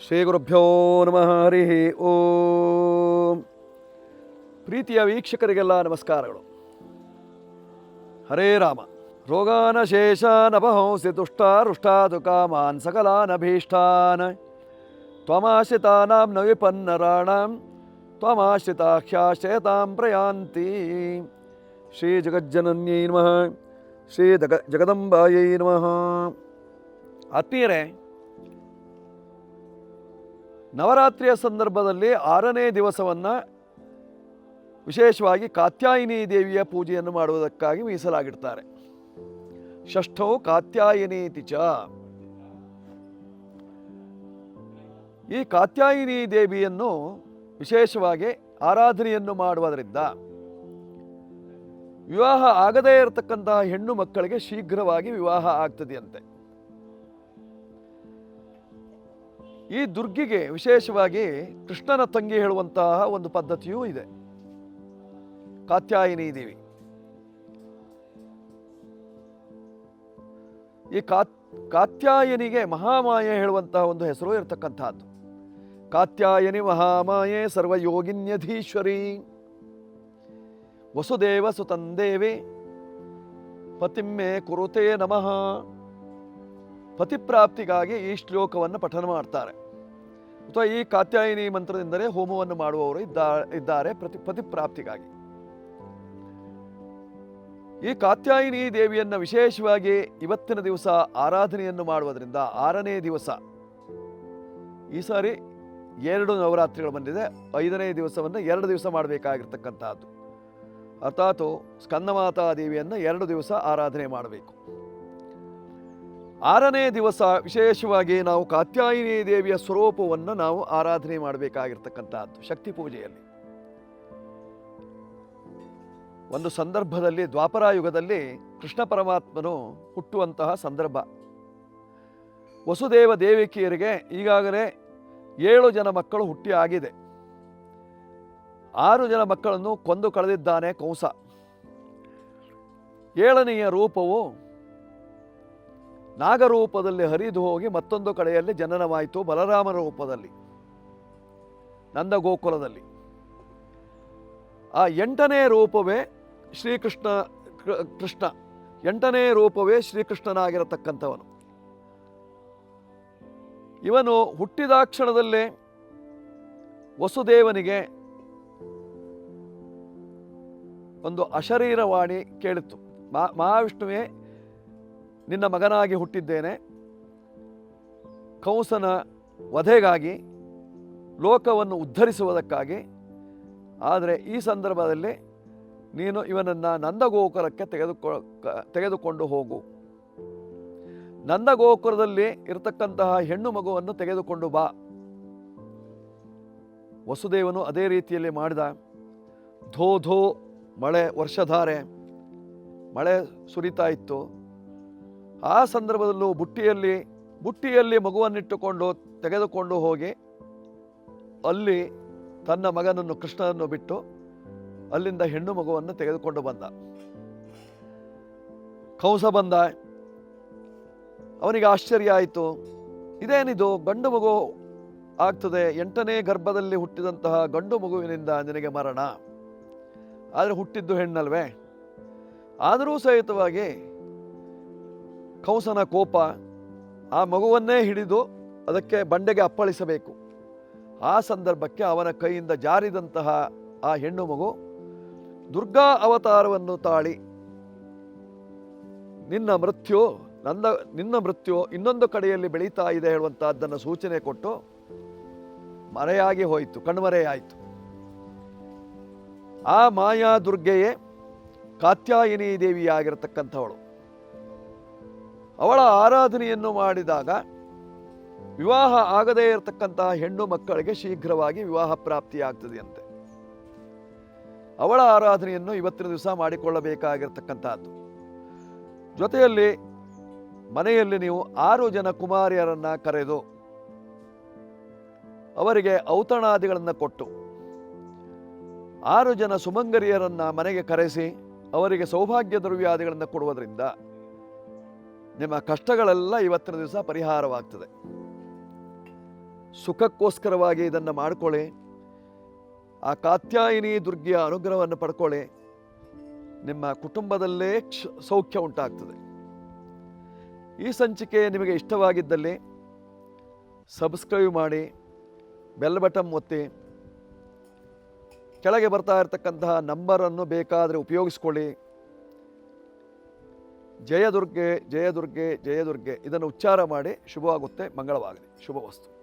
ಶ್ರೀ ಗುರುಭ್ಯೋ ನಮಃ ಹರಿ ಓಂ ಪ್ರೀತಿಯ ವೀಕ್ಷಕರಿಗೆಲ್ಲ ನಮಸ್ಕಾರಗಳು ಹರೇ ರಾಮ ರೋಗಾನ ಶೇಷಾನಪಹಂಸಿ ತುಷ್ಟಾರುಷ್ಟಾದು ಕಾಮಾನ್ ಸಕಲಾನಭೀಷ್ಟಾನ್ ತ್ವಮಾಶ್ರಿತಾನಾಂ ನ ವಿಪನ್ನರಾಣಾಂ ತ್ವಮಾಶ್ರಿತಾಖ್ಯಾಶ್ರಯತಾಂ ಪ್ರಯಾಂತಿ ಶ್ರೀ ಜಗಜ್ಜನನ್ಯೈ ನಮಃ ಶ್ರೀ ಜಗ ಜಗದಂಬಾಯೈ ನಮಃ ಆತ್ಮೀಯರೇ ನವರಾತ್ರಿಯ ಸಂದರ್ಭದಲ್ಲಿ ಆರನೇ ದಿವಸವನ್ನು ವಿಶೇಷವಾಗಿ ಕಾತ್ಯಾಯಿನಿ ದೇವಿಯ ಪೂಜೆಯನ್ನು ಮಾಡುವುದಕ್ಕಾಗಿ ಮೀಸಲಾಗಿಡ್ತಾರೆ. ಷಷ್ಠೋ ಕಾತ್ಯಾಯಿನಿ ಚ ಈ ಕಾತ್ಯಾಯಿನಿ ದೇವಿಯನ್ನು ವಿಶೇಷವಾಗಿ ಆರಾಧನೆಯನ್ನು ಮಾಡುವುದರಿಂದ ವಿವಾಹ ಆಗದೇ ಇರತಕ್ಕಂತಹ ಹೆಣ್ಣು ಮಕ್ಕಳಿಗೆ ಶೀಘ್ರವಾಗಿ ವಿವಾಹ ಆಗ್ತದೆಯಂತೆ. ಈ ದುರ್ಗಿಗೆ ವಿಶೇಷವಾಗಿ ಕೃಷ್ಣನ ತಂಗಿ ಹೇಳುವಂತಹ ಒಂದು ಪದ್ಧತಿಯೂ ಇದೆ. ಕಾತ್ಯಾಯಿನಿ ದೇವಿ. ಈ ಕಾತ್, ಕಾತ್ಯಾಯನಿಗೆ ಮಹಾಮಾಯೆ ಹೇಳುವಂತಹ ಒಂದು ಹೆಸರು ಇರತಕ್ಕಂತಹದ್ದು. ಕಾತ್ಯಾಯನಿ ಮಹಾಮಾಯೆ ಸರ್ವಯೋಗಿನ್ಯಧೀಶ್ವರಿ. ವಸುದೇವ ಸುತಂದೇವಿ. ಪತಿಮ್ಮೆ ಕುರುತೆ ನಮಃ. ಪತಿಪ್ರಾಪ್ತಿಗಾಗಿ ಈ ಶ್ಲೋಕವನ್ನು ಪಠನ ಮಾಡ್ತಾರೆ. ಅಥವಾ ಈ ಕಾತ್ಯಾಯಿನಿ ಮಂತ್ರದಿಂದಲೇ ಹೋಮವನ್ನು ಮಾಡುವವರು ಇದ್ದಾ, ಇದ್ದಾರೆ ಪ್ರತಿ, ಪತಿಪ್ರಾಪ್ತಿಗಾಗಿ. ಈ ಕಾತ್ಯಾಯಿನಿ ದೇವಿಯನ್ನು ವಿಶೇಷವಾಗಿ ಇವತ್ತಿನ ದಿವಸ ಆರಾಧನೆಯನ್ನು ಮಾಡುವುದರಿಂದ ಆರನೇ ದಿವಸ. ಈ ಸಾರಿ ಎರಡು ನವರಾತ್ರಿಗಳು ಬಂದಿದೆ. ಐದನೇ ದಿವಸವನ್ನು ಎರಡು ದಿವಸ ಮಾಡಬೇಕಾಗಿರ್ತಕ್ಕಂಥದ್ದು ಅರ್ಥಾತ್ ಸ್ಕಂದಮಾತಾ ದೇವಿಯನ್ನು ಎರಡು ದಿವಸ ಆರಾಧನೆ ಮಾಡಬೇಕು. ಆರನೇ ದಿವಸ ವಿಶೇಷವಾಗಿ ನಾವು ಕಾತ್ಯಾಯಿನಿ ದೇವಿಯ ಸ್ವರೂಪವನ್ನು ನಾವು ಆರಾಧನೆ ಮಾಡಬೇಕಾಗಿರ್ತಕ್ಕಂಥದ್ದು ಶಕ್ತಿ ಪೂಜೆಯಲ್ಲಿ. ಒಂದು ಸಂದರ್ಭದಲ್ಲಿ ದ್ವಾಪರಾಯುಗದಲ್ಲಿ ಕೃಷ್ಣ ಪರಮಾತ್ಮನು ಹುಟ್ಟುವಂತಹ ಸಂದರ್ಭ. ವಸುದೇವ ದೇವಿಕಿಯರಿಗೆ ಈಗಾಗಲೇ ಏಳು ಜನ ಮಕ್ಕಳು ಹುಟ್ಟಿ ಆಗಿದೆ. ಆರು ಜನ ಮಕ್ಕಳನ್ನು ಕೊಂದು ಕಳೆದಿದ್ದಾನೆ ಕಂಸ. ಏಳನೆಯ ರೂಪವು ನಾಗರೂಪದಲ್ಲಿ ಹರಿದು ಹೋಗಿ ಮತ್ತೊಂದು ಕಡೆಯಲ್ಲಿ ಜನನವಾಯಿತು ಬಲರಾಮ ರೂಪದಲ್ಲಿ, ನಂದಗೋಕುಲದಲ್ಲಿ. ಆ ಎಂಟನೇ ರೂಪವೇ ಶ್ರೀಕೃಷ್ಣ ಕೃಷ್ಣ. ಎಂಟನೇ ರೂಪವೇ ಶ್ರೀಕೃಷ್ಣನಾಗಿರತಕ್ಕಂಥವನು. ಇವನು ಹುಟ್ಟಿದಾಕ್ಷಣದಲ್ಲೇ ವಸುದೇವನಿಗೆ ಒಂದು ಅಶರೀರವಾಣಿ ಕೇಳಿತ್ತು ಮಾ, ಮಹಾವಿಷ್ಣುವೇ ನಿನ್ನ ಮಗನಾಗಿ ಹುಟ್ಟಿದ್ದೇನೆ. ಕಂಸನ ವಧೆಗಾಗಿ, ಲೋಕವನ್ನು ಉದ್ಧರಿಸುವುದಕ್ಕಾಗಿ. ಆದರೆ ಈ ಸಂದರ್ಭದಲ್ಲಿ ನೀನು ಇವನನ್ನು ನಂದಗೋಕುರಕ್ಕೆ ತೆಗೆದುಕೊ ತೆಗೆದುಕೊಂಡು ಹೋಗು. ನಂದಗೋಕುರದಲ್ಲಿ ಇರತಕ್ಕಂತಹ ಹೆಣ್ಣು ಮಗುವನ್ನು ತೆಗೆದುಕೊಂಡು ಬಾ. ವಸುದೇವನು ಅದೇ ರೀತಿಯಲ್ಲಿ ಮಾಡಿದ. ಧೋ ಧೋ, ಮಳೆ ವರ್ಷಧಾರೆ. ಮಳೆ ಸುರಿತಾ ಇತ್ತು. ಆ ಸಂದರ್ಭದಲ್ಲೂ ಬುಟ್ಟಿಯಲ್ಲಿ ಬುಟ್ಟಿಯಲ್ಲಿ ಮಗುವನ್ನಿಟ್ಟುಕೊಂಡು ತೆಗೆದುಕೊಂಡು ಹೋಗಿ, ಅಲ್ಲಿ ತನ್ನ ಮಗನನ್ನು ಕೃಷ್ಣನನ್ನು ಬಿಟ್ಟು ಅಲ್ಲಿಂದ ಹೆಣ್ಣು ಮಗುವನ್ನು ತೆಗೆದುಕೊಂಡು ಬಂದ. ಕಂಸ ಬಂದ. ಅವನಿಗೆ ಆಶ್ಚರ್ಯ ಆಯಿತು. ಇದೇನಿದು? ಗಂಡು ಮಗು ಆಗ್ತದೆ. ಎಂಟನೇ ಗರ್ಭದಲ್ಲಿ ಹುಟ್ಟಿದಂತಹ ಗಂಡು ಮಗುವಿನಿಂದ ನಿನಗೆ ಮರಣ. ಆದರೆ ಹುಟ್ಟಿದ್ದು ಹೆಣ್ಣಲ್ವೇ? ಆದರೂ ಸಹಿತವಾಗಿ ಕಂಸನ ಕೋಪ ಆ ಮಗುವನ್ನೇ ಹಿಡಿದು ಅದಕ್ಕೆ ಬಂಡೆಗೆ ಅಪ್ಪಳಿಸಬೇಕು. ಆ ಸಂದರ್ಭಕ್ಕೆ ಅವನ ಕೈಯಿಂದ ಜಾರಿದಂತಹ ಆ ಹೆಣ್ಣು ಮಗು ದುರ್ಗಾ ಅವತಾರವನ್ನು ತಾಳಿ, ನಿನ್ನ ಮೃತ್ಯು ನನ್ನ ನಿನ್ನ ಮೃತ್ಯು ಇನ್ನೊಂದು ಕಡೆಯಲ್ಲಿ ಬೆಳೀತಾ ಇದೆ ಹೇಳುವಂತಹದ್ದನ್ನು ಸೂಚನೆ ಕೊಟ್ಟು ಮರೆಯಾಗಿ ಹೋಯಿತು, ಕಣ್ಮರೆಯಾಯಿತು. ಆ ಮಾಯಾ ದುರ್ಗೆಯೇ ಕಾತ್ಯಾಯಿನಿ ದೇವಿಯಾಗಿರತಕ್ಕಂಥವಳು. ಅವಳ ಆರಾಧನೆಯನ್ನು ಮಾಡಿದಾಗ ವಿವಾಹ ಆಗದೇ ಇರತಕ್ಕಂತಹ ಹೆಣ್ಣು ಮಕ್ಕಳಿಗೆ ಶೀಘ್ರವಾಗಿ ವಿವಾಹ ಪ್ರಾಪ್ತಿಯಾಗ್ತದೆಯಂತೆ. ಅವಳ ಆರಾಧನೆಯನ್ನು ಇವತ್ತಿನ ದಿವಸ ಮಾಡಿಕೊಳ್ಳಬೇಕಾಗಿರ್ತಕ್ಕಂಥದ್ದು. ಜೊತೆಯಲ್ಲಿ ಮನೆಯಲ್ಲಿ ನೀವು ಆರು ಜನ ಕುಮಾರಿಯರನ್ನ ಕರೆದು ಅವರಿಗೆ ಔತಣಾದಿಗಳನ್ನು ಕೊಟ್ಟು ಆರು ಜನ ಸುಮಂಗರಿಯರನ್ನ ಮನೆಗೆ ಕರೆಸಿ ಅವರಿಗೆ ಸೌಭಾಗ್ಯ ದ್ರವ್ಯಾದಿಗಳನ್ನು ಕೊಡುವುದರಿಂದ ನಿಮ್ಮ ಕಷ್ಟಗಳೆಲ್ಲ ಇವತ್ತಿನ ದಿವಸ ಪರಿಹಾರವಾಗ್ತದೆ. ಸುಖಕ್ಕೋಸ್ಕರವಾಗಿ ಇದನ್ನು ಮಾಡಿಕೊಳ್ಳಿ. ಆ ಕಾತ್ಯಾಯಿನಿ ದುರ್ಗೆಯ ಅನುಗ್ರಹವನ್ನು ಪಡ್ಕೊಳ್ಳಿ. ನಿಮ್ಮ ಕುಟುಂಬದಲ್ಲೇ ಕ್ಷ, ಸೌಖ್ಯ ಉಂಟಾಗ್ತದೆ. ಈ ಸಂಚಿಕೆ ನಿಮಗೆ ಇಷ್ಟವಾಗಿದ್ದಲ್ಲಿ ಸಬ್ಸ್ಕ್ರೈಬ್ ಮಾಡಿ, ಬೆಲ್ ಬಟನ್ ಒತ್ತಿ, ಕೆಳಗೆ ಬರ್ತಾ ಇರತಕ್ಕಂತಹ ನಂಬರನ್ನು ಬೇಕಾದರೆ ಉಪಯೋಗಿಸ್ಕೊಳ್ಳಿ. ಜಯದುರ್ಗೆ ಜಯದುರ್ಗೆ ಜಯದುರ್ಗೆ ಇದನ್ನು ಉಚ್ಚಾರ ಮಾಡಿ ಶುಭವಾಗುತ್ತೆ ಮಂಗಳವಾಗಲಿ. ಶುಭವಸ್ತು.